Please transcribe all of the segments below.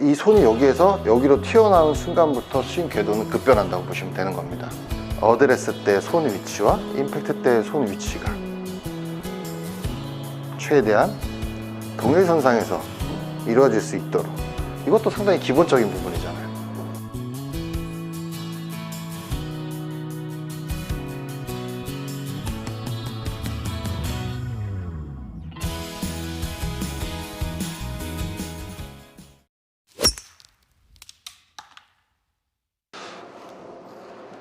이 손이 여기에서 여기로 튀어나온 순간부터 스윙 궤도는 급변한다고 보시면 되는 겁니다. 어드레스 때 손 위치와 임팩트 때 손 위치가 최대한 동일선상에서 이루어질 수 있도록 이것도 상당히 기본적인 부분이잖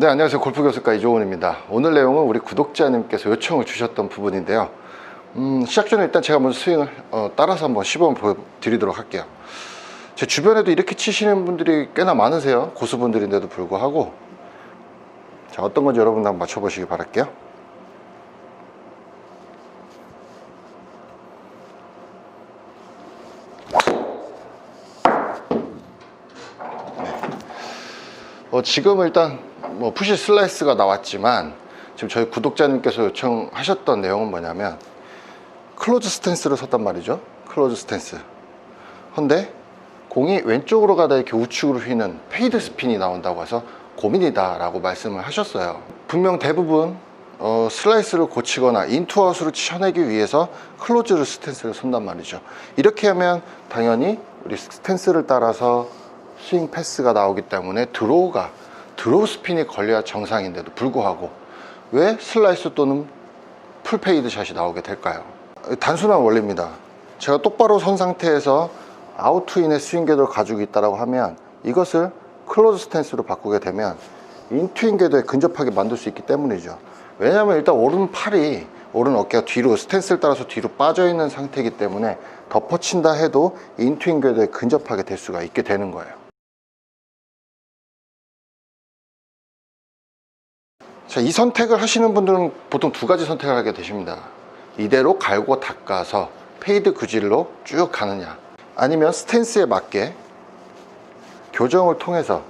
네, 안녕하세요. 골프 교수가 이종훈입니다. 오늘 내용은 우리 구독자님께서 요청을 주셨던 부분인데요. 음, 시작 전에 일단 제가 먼저 스윙을 어, 따라서 한번 시범 보여드리도록 할게요. 제 주변에도 이렇게 치시는 분들이 꽤나 많으세요. 고수분들인데도 불구하고. 자, 어떤 건지 여러분 한번 맞춰보시기 바랄게요. 어, 지금 일단 뭐 푸시 슬라이스가 나왔지만 지금 저희 구독자님께서 요청하셨던 내용은 뭐냐면 클로즈 스탠스를 섰단 말이죠. 클로즈 스탠스. 근데 공이 왼쪽으로 가다 이렇게 우측으로 휘는 페이드 스핀이 나온다고 해서 고민이다 라고 말씀을 하셨어요. 분명 대부분 어, 슬라이스를 고치거나 인투아웃으로 쳐내기 위해서 클로즈 스탠스를 선단 말이죠. 이렇게 하면 당연히 우리 스탠스를 따라서 스윙 패스가 나오기 때문에 드로우가 드로우 스핀이 걸려야 정상인데도 불구하고 왜 슬라이스 또는 풀페이드 샷이 나오게 될까요? 단순한 원리입니다. 제가 똑바로 선 상태에서 아웃투인의 스윙 궤도를 가지고 있다고 하면 이것을 클로즈 스탠스로 바꾸게 되면 인투인 궤도에 근접하게 만들 수 있기 때문이죠. 왜냐하면 일단 오른팔이 오른 어깨가 뒤로 스탠스를 따라서 뒤로 빠져 있는 상태이기 때문에 덮어친다 해도 인투인 궤도에 근접하게 될 수가 있게 되는 거예요. 자, 이 선택을 하시는 분들은 보통 두 가지 선택을 하게 되십니다. 이대로 갈고 닦아서 페이드 구질로 쭉 가느냐, 아니면 스탠스에 맞게 교정을 통해서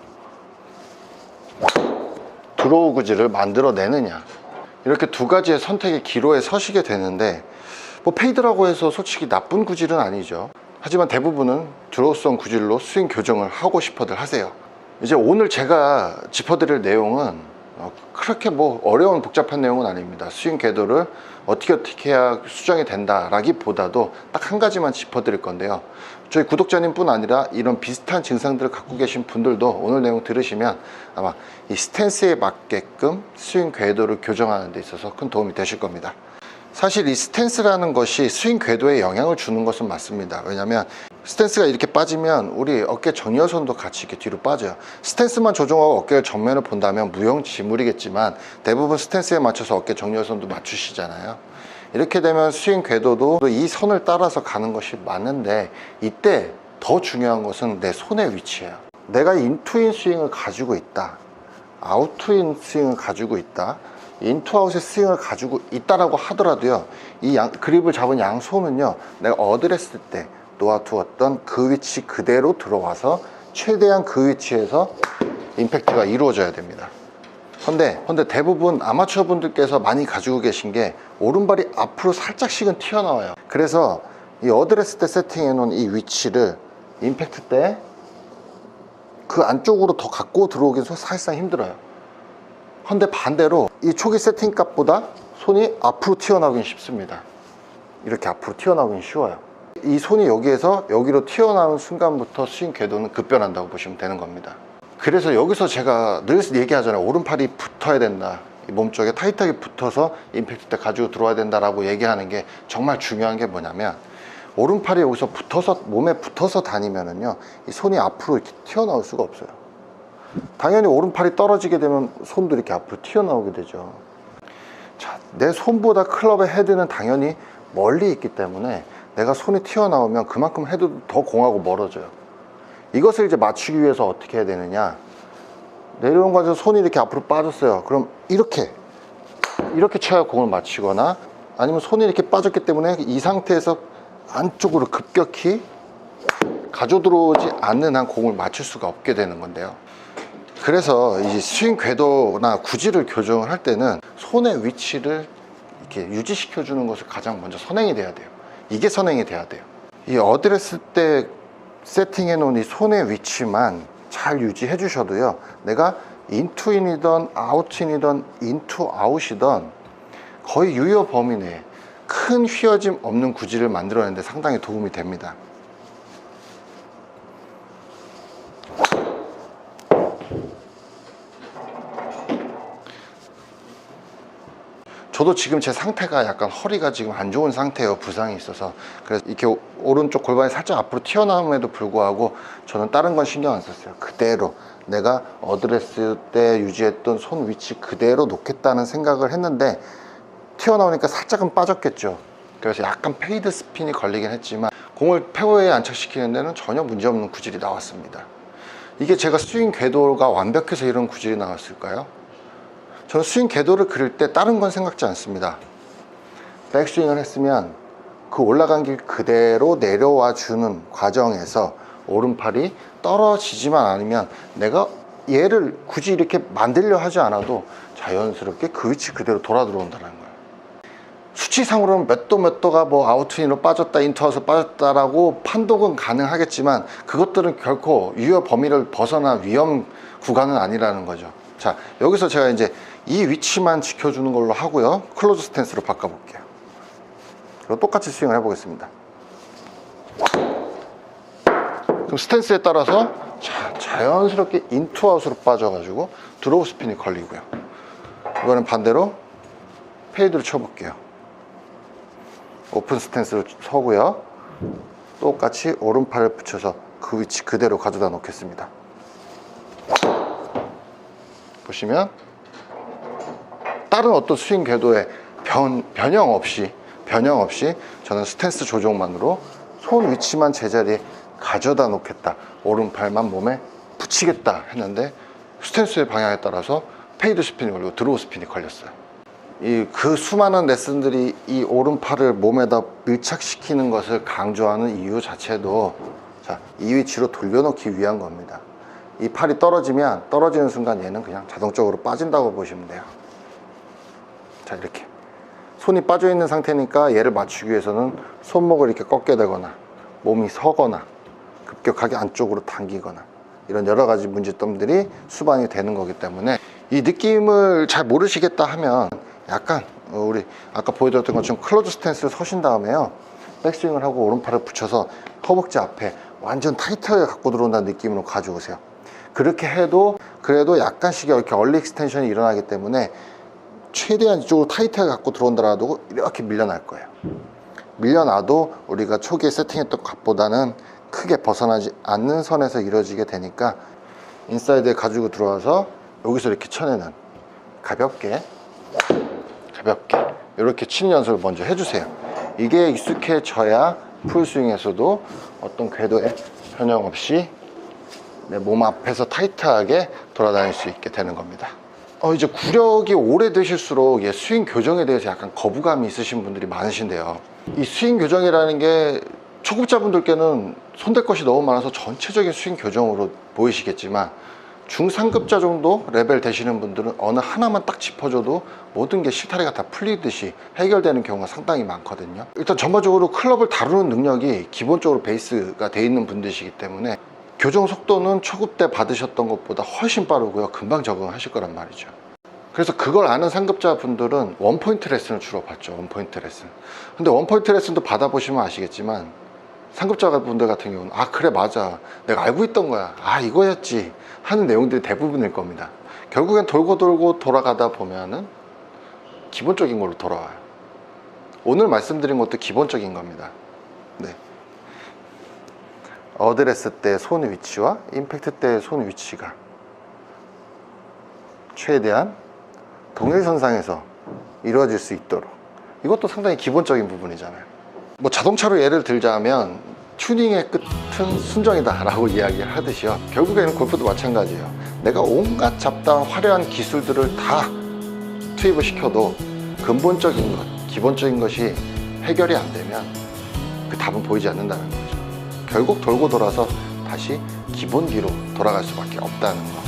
드로우 구질을 만들어내느냐. 이렇게 두 가지의 선택의 기로에 서시게 되는데, 뭐 페이드라고 해서 솔직히 나쁜 구질은 아니죠. 하지만 대부분은 드로우성 구질로 스윙 교정을 하고 싶어들 하세요. 이제 오늘 제가 짚어드릴 내용은 어, 그렇게 뭐 어려운 복잡한 내용은 아닙니다. 스윙 궤도를 어떻게 어떻게 해야 수정이 된다라기보다도 딱 한 가지만 짚어드릴 건데요. 저희 구독자님뿐 아니라 이런 비슷한 증상들을 갖고 계신 분들도 오늘 내용 들으시면 아마 이 스탠스에 맞게끔 스윙 궤도를 교정하는 데 있어서 큰 도움이 되실 겁니다. 사실 이 스탠스라는 것이 스윙 궤도에 영향을 주는 것은 맞습니다. 왜냐하면 스탠스가 이렇게 빠지면 우리 어깨 전여선도 같이 이렇게 뒤로 빠져요. 스탠스만 조정하고 어깨를 정면을 본다면 무용지물이겠지만 대부분 스탠스에 맞춰서 어깨 정여선도 맞추시잖아요. 이렇게 되면 스윙 궤도도 이 선을 따라서 가는 것이 맞는데 이때 더 중요한 것은 내 손의 위치예요. 내가 인투인 스윙을 가지고 있다. 아웃투인 스윙을 가지고 있다. 인투아웃의 스윙을 가지고 있다라고 하더라도요. 이 양, 그립을 잡은 양손은요. 내가 어드레스 때 놓아두었던 그 위치 그대로 들어와서 최대한 그 위치에서 임팩트가 이루어져야 됩니다. 근데, 근데 대부분 아마추어 분들께서 많이 가지고 계신 게 오른발이 앞으로 살짝씩은 튀어나와요. 그래서 이 어드레스 때 세팅해 놓은 이 위치를 임팩트 때 그 안쪽으로 더 갖고 들어오긴 사실상 힘들어요. 근데 반대로 이 초기 세팅 값보다 손이 앞으로 튀어나오긴 쉽습니다. 이렇게 앞으로 튀어나오긴 쉬워요. 이 손이 여기에서 여기로 튀어나오는 순간부터 스윙 궤도는 급변한다고 보시면 되는 겁니다. 그래서 여기서 제가 늘 얘기하잖아요. 오른팔이 붙어야 된다. 이 몸쪽에 타이트하게 붙어서 임팩트 때 가지고 들어와야 된다라고 얘기하는 게 정말 중요한 게 뭐냐면 오른팔이 여기서 붙어서 몸에 붙어서 다니면은요 이 손이 앞으로 이렇게 튀어나올 수가 없어요. 당연히 오른팔이 떨어지게 되면 손도 이렇게 앞으로 튀어나오게 되죠. 자, 내 손보다 클럽의 헤드는 당연히 멀리 있기 때문에 내가 손이 튀어나오면 그만큼 헤드도 더 공하고 멀어져요. 이것을 이제 맞추기 위해서 어떻게 해야 되느냐. 내려온 과정에서 손이 이렇게 앞으로 빠졌어요. 그럼 이렇게, 이렇게 쳐야 공을 맞추거나 아니면 손이 이렇게 빠졌기 때문에 이 상태에서 안쪽으로 급격히 가져 들어오지 않는 한 공을 맞출 수가 없게 되는 건데요. 그래서 이 스윙 궤도나 구질을 교정을 할 때는 손의 위치를 이렇게 유지시켜 주는 것을 가장 먼저 선행이 돼야 돼요. 이게 선행이 돼야 돼요. 이 어드레스 때 세팅해 놓은 이 손의 위치만 잘 유지해 주셔도요. 내가 인투인이던 아웃인이던 인투 아웃이던 거의 유효 범위 내에 큰 휘어짐 없는 구질을 만들어내는데 상당히 도움이 됩니다. 저도 지금 제 상태가 약간 허리가 지금 안 좋은 상태예요. 부상이 있어서. 그래서 이렇게 오- 오른쪽 골반이 살짝 앞으로 튀어나옴에도 불구하고 저는 다른 건 신경 안 썼어요. 그대로 내가 어드레스 때 유지했던 손 위치 그대로 놓겠다는 생각을 했는데 튀어나오니까 살짝은 빠졌겠죠. 그래서 약간 페이드 스핀이 걸리긴 했지만 공을 페어웨이에 안착시키는 데는 전혀 문제없는 구질이 나왔습니다. 이게 제가 스윙 궤도가 완벽해서 이런 구질이 나왔을까요? 저는 스윙 궤도를 그릴 때 다른 건 생각지 않습니다. 백스윙을 했으면 그 올라간 길 그대로 내려와 주는 과정에서 오른팔이 떨어지지만 않으면 내가 얘를 굳이 이렇게 만들려 하지 않아도 자연스럽게 그 위치 그대로 돌아 들어온다는 거예요. 수치상으로는 몇 도 몇 도가 뭐 아웃인으로 빠졌다 인투아웃으로 빠졌다라고 판독은 가능하겠지만 그것들은 결코 유효 범위를 벗어난 위험 구간은 아니라는 거죠 자 여기서 제가 이제 이 위치만 지켜주는 걸로 하고요. 클로즈 스탠스로 바꿔볼게요. 그리고 똑같이 스윙을 해보겠습니다. 그럼 스탠스에 따라서 자, 자연스럽게 인투아웃으로 빠져가지고 드로우 스핀이 걸리고요. 이거는 반대로 페이드를 쳐볼게요. 오픈 스탠스로 서고요. 똑같이 오른팔을 붙여서 그 위치 그대로 가져다 놓겠습니다. 보시면 다른 어떤 스윙 궤도에 변, 변형 없이 변형 없이 저는 스탠스 조정만으로 손 위치만 제자리에 가져다 놓겠다. 오른팔만 몸에 붙이겠다 했는데 스탠스의 방향에 따라서 페이드 스핀이 걸리고 드로우 스핀이 걸렸어요. 이 그 수많은 레슨들이 이 오른팔을 몸에다 밀착시키는 것을 강조하는 이유 자체도 자, 이 위치로 돌려놓기 위한 겁니다. 이 팔이 떨어지면 떨어지는 순간 얘는 그냥 자동적으로 빠진다고 보시면 돼요. 자, 이렇게. 손이 빠져 있는 상태니까 얘를 맞추기 위해서는 손목을 이렇게 꺾게 되거나 몸이 서거나 급격하게 안쪽으로 당기거나 이런 여러 가지 문제점들이 수반이 되는 거기 때문에 이 느낌을 잘 모르시겠다 하면 약간 어, 우리 아까 보여드렸던 것처럼 클로즈 스탠스를 서신 다음에요 백스윙을 하고 오른팔을 붙여서 허벅지 앞에 완전 타이트하게 갖고 들어온다는 느낌으로 가져오세요 그렇게 해도 그래도 약간씩 이렇게 얼리 익스텐션이 일어나기 때문에 최대한 이쪽으로 타이트하게 갖고 들어온다라도 이렇게 밀려날 거예요. 밀려나도 우리가 초기에 세팅했던 것보다는 크게 벗어나지 않는 선에서 이루어지게 되니까 인사이드에 가지고 들어와서 여기서 이렇게 쳐내는 가볍게 가볍게 이렇게 치는 연습을 먼저 해주세요. 이게 익숙해져야 풀스윙에서도 어떤 궤도에 변형 없이 내 몸 앞에서 타이트하게 돌아다닐 수 있게 되는 겁니다 어, 이제 구력이 오래되실수록 예, 스윙 교정에 대해서 약간 거부감이 있으신 분들이 많으신데요. 이 스윙 교정이라는 게 초급자분들께는 손댈 것이 너무 많아서 전체적인 스윙 교정으로 보이시겠지만 중상급자 정도 레벨 되시는 분들은 어느 하나만 딱 짚어줘도 모든 게 실타래가 다 풀리듯이 해결되는 경우가 상당히 많거든요. 일단 전반적으로 클럽을 다루는 능력이 기본적으로 베이스가 돼 있는 분들이시기 때문에 교정 속도는 초급 때 받으셨던 것보다 훨씬 빠르고요. 금방 적응하실 거란 말이죠. 그래서 그걸 아는 상급자 분들은 원포인트 레슨을 주로 받죠. 원포인트 레슨. 근데 원포인트 레슨도 받아보시면 아시겠지만 상급자 분들 같은 경우는 아 그래 맞아 내가 알고 있던 거야 아 이거였지 하는 내용들이 대부분일 겁니다. 결국엔 돌고 돌고 돌아가다 보면은 기본적인 걸로 돌아와요. 오늘 말씀드린 것도 기본적인 겁니다. 네. 어드레스 때 손 위치와 임팩트 때 손 위치가 최대한 동일선상에서 이루어질 수 있도록. 이것도 상당히 기본적인 부분이잖아요. 뭐 자동차로 예를 들자면 튜닝의 끝은 순정이다 라고 이야기를 하듯이요. 결국에는 골프도 마찬가지예요. 내가 온갖 잡다한 화려한 기술들을 다 투입을 시켜도 근본적인 것 기본적인 것이 해결이 안 되면 그 답은 보이지 않는다는 거죠 결국 돌고 돌아서 다시 기본기로 돌아갈 수밖에 없다는 거.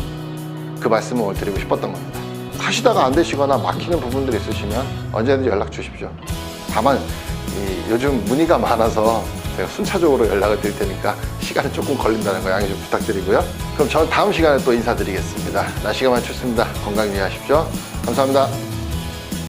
그 말씀을 오늘 드리고 싶었던 겁니다. 하시다가 안 되시거나 막히는 부분들이 있으시면 언제든지 연락 주십시오. 다만 이 요즘 문의가 많아서 제가 순차적으로 연락을 드릴 테니까 시간이 조금 걸린다는 거 양해 좀 부탁드리고요. 그럼 저는 다음 시간에 또 인사드리겠습니다. 날씨가 많이 춥습니다. 건강 유의하십시오. 감사합니다.